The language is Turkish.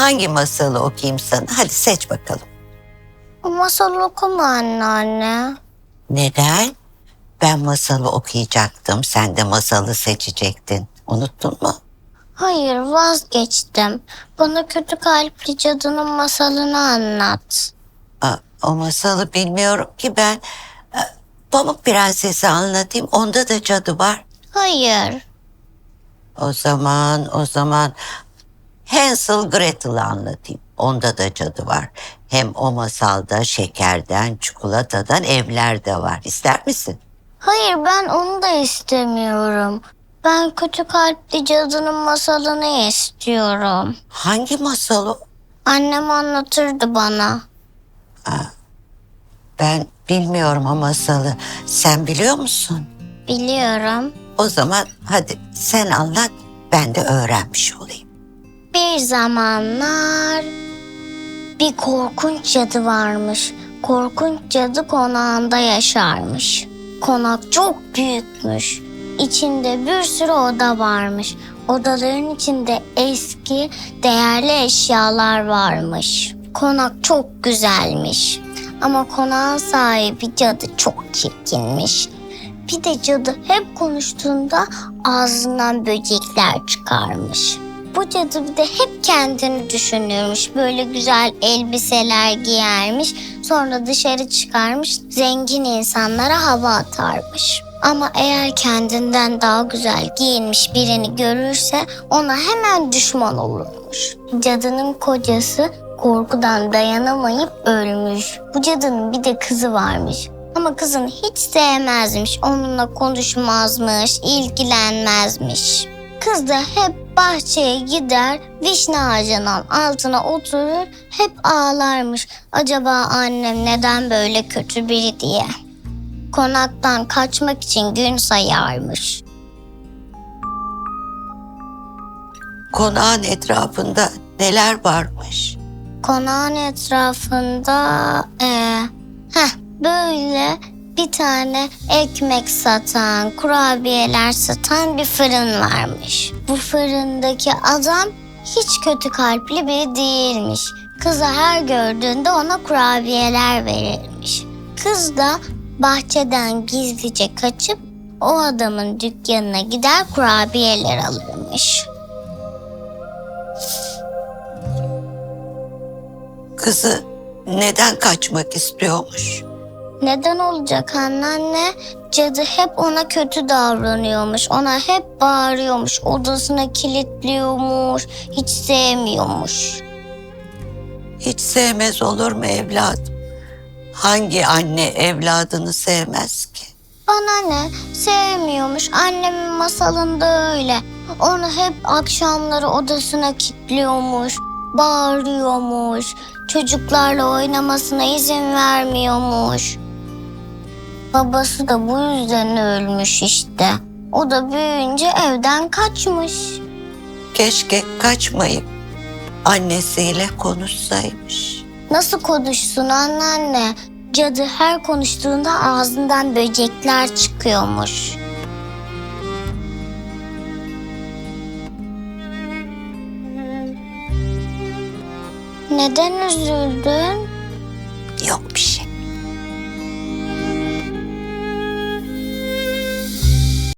hangi masalı okuyayım sana? Hadi seç bakalım. O masal okuma anneanne. Neden? Ben masalı okuyacaktım. Sen de masalı seçecektin. Unuttun mu? Hayır vazgeçtim. Bana kötü kalpli cadının masalını anlat. Aa, o masalı bilmiyorum ki ben. Ee, Pamuk Prenses'i anlatayım. Onda da cadı var. Hayır. O zaman, o zaman Hansel Gretel'ı anlatayım. Onda da cadı var. Hem o masalda şekerden, çikolatadan evler de var. İster misin? Hayır ben onu da istemiyorum. Ben kötü kalpli cadının masalını istiyorum. Hangi masal o? Annem anlatırdı bana. Ben bilmiyorum o masalı. Sen biliyor musun? Biliyorum. O zaman hadi sen anlat, ben de öğrenmiş olayım. Bir zamanlar bir korkunç cadı varmış. Korkunç cadı konağında yaşarmış. Konak çok büyükmüş. İçinde bir sürü oda varmış. Odaların içinde eski, değerli eşyalar varmış. Konak çok güzelmiş. Ama konağın sahibi cadı çok çirkinmiş. Bir de cadı hep konuştuğunda ağzından böcekler çıkarmış. Bu cadı bir de hep kendini düşünürmüş. Böyle güzel elbiseler giyermiş. Sonra dışarı çıkarmış. Zengin insanlara hava atarmış. Ama eğer kendinden daha güzel giyinmiş birini görürse ona hemen düşman olurmuş. Cadının kocası korkudan dayanamayıp ölmüş. Bu cadının bir de kızı varmış. Ama kızını hiç sevmezmiş. Onunla konuşmazmış, ilgilenmezmiş. Kız da hep bahçeye gider, vişne ağacının altına oturur, hep ağlarmış. Acaba annem neden böyle kötü biri diye. Konaktan kaçmak için gün sayarmış. Konağın etrafında neler varmış? Konağın etrafında böyle bir tane ekmek satan, kurabiyeler satan bir fırın varmış. Bu fırındaki adam hiç kötü kalpli biri değilmiş. Kızı her gördüğünde ona kurabiyeler verirmiş. Kız da bahçeden gizlice kaçıp o adamın dükkanına gider kurabiyeler alırmış. Kızı neden kaçmak istiyormuş? Neden olacak anneanne? Cadı hep ona kötü davranıyormuş. Ona hep bağırıyormuş. Odasına kilitliyormuş. Hiç sevmiyormuş. Hiç sevmez olur mu evladım? Hangi anne evladını sevmez ki? Bana ne? Sevmiyormuş. Annemin masalında öyle. Onu hep akşamları odasına kilitliyormuş. Bağırıyormuş. Çocuklarla oynamasına izin vermiyormuş. Babası da bu yüzden ölmüş işte. O da büyüyünce evden kaçmış. Keşke kaçmayıp annesiyle konuşsaymış. Nasıl konuşsun anneanne? Cadı her konuştuğunda ağzından böcekler çıkıyormuş. Neden üzüldün? Yok bir